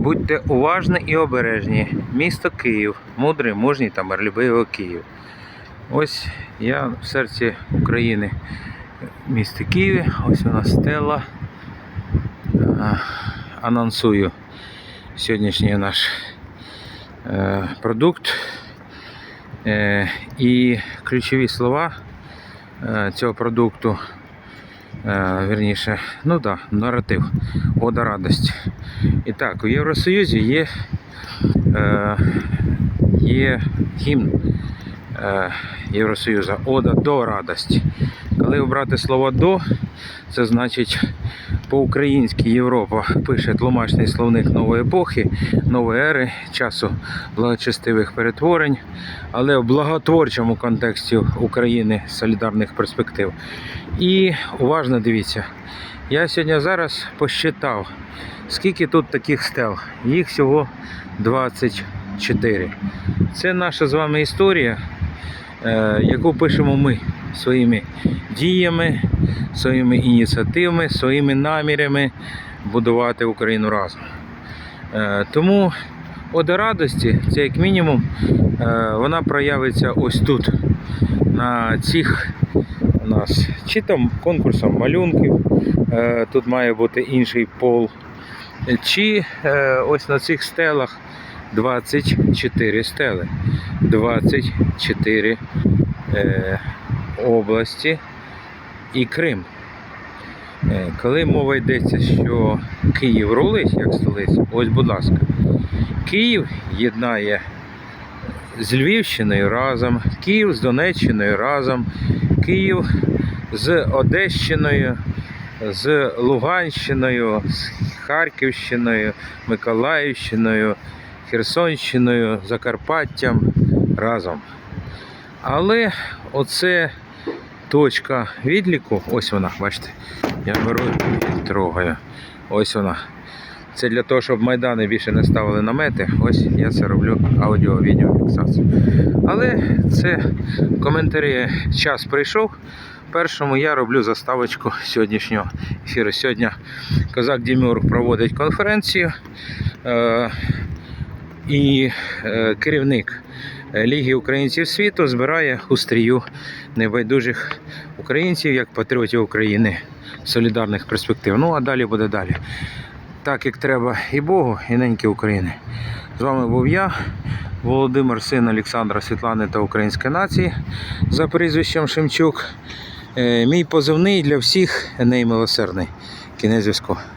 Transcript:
Будьте уважні і обережні. Місто Київ, мудрий, мужній та миролюбивий Київ. Ось я в серці України, в місті Києві. Ось у нас стела. Анонсую сьогоднішній наш е, продукт. Е, і ключові слова е, цього продукту. Е, вірніше, ну да, наратив, ода радості. І так, у Євросоюзі є, е, є гімн е, Євросоюзу Ода до радості. Коли обрати слово до, це значить по-українськи Європа пише тлумачний словник нової епохи, нової ери, часу благочестивих перетворень, але в благотворчому контексті України солідарних перспектив. І уважно дивіться, я сьогодні зараз посчитав, скільки тут таких стел. Їх всього 24. Це наша з вами історія, яку пишемо ми своїми діями, своїми ініціативами, своїми намірами будувати Україну разом. Е, Тому ода радості, це як мінімум, е, вона проявиться ось тут, на цих у нас чи там конкурсом малюнків, е, тут має бути інший пол, чи е, ось на цих стелах 24 стели, 24 е, області і Крим. Е, Коли мова йдеться, що Київ рулить як столиця, ось будь ласка, Київ єднає з Львівщиною разом, Київ з Донеччиною разом, Київ з Одещиною, з Луганщиною, з Харківщиною, Миколаївщиною, Херсонщиною, Закарпаттям разом. Але оце точка відліку, ось вона, бачите, я беру і трогаю. Ось вона. Це для того, щоб майдани більше не ставили намети. Ось я це роблю аудіо-відеофіксацію. Але це коментарі час прийшов. Першому я роблю заставочку сьогоднішнього ефіру. Сьогодні Козак Дімюр проводить конференцію. Е- і е, керівник Ліги українців світу збирає у стрію небайдужих українців як патріотів України солідарних перспектив. Ну а далі буде далі. Так як треба і Богу, і неньки України. З вами був я, Володимир, син Олександра Світлани та Української нації за прізвищем Шемчук. Е, Мій позивний для всіх неймилосердний. Кінець зв'язку.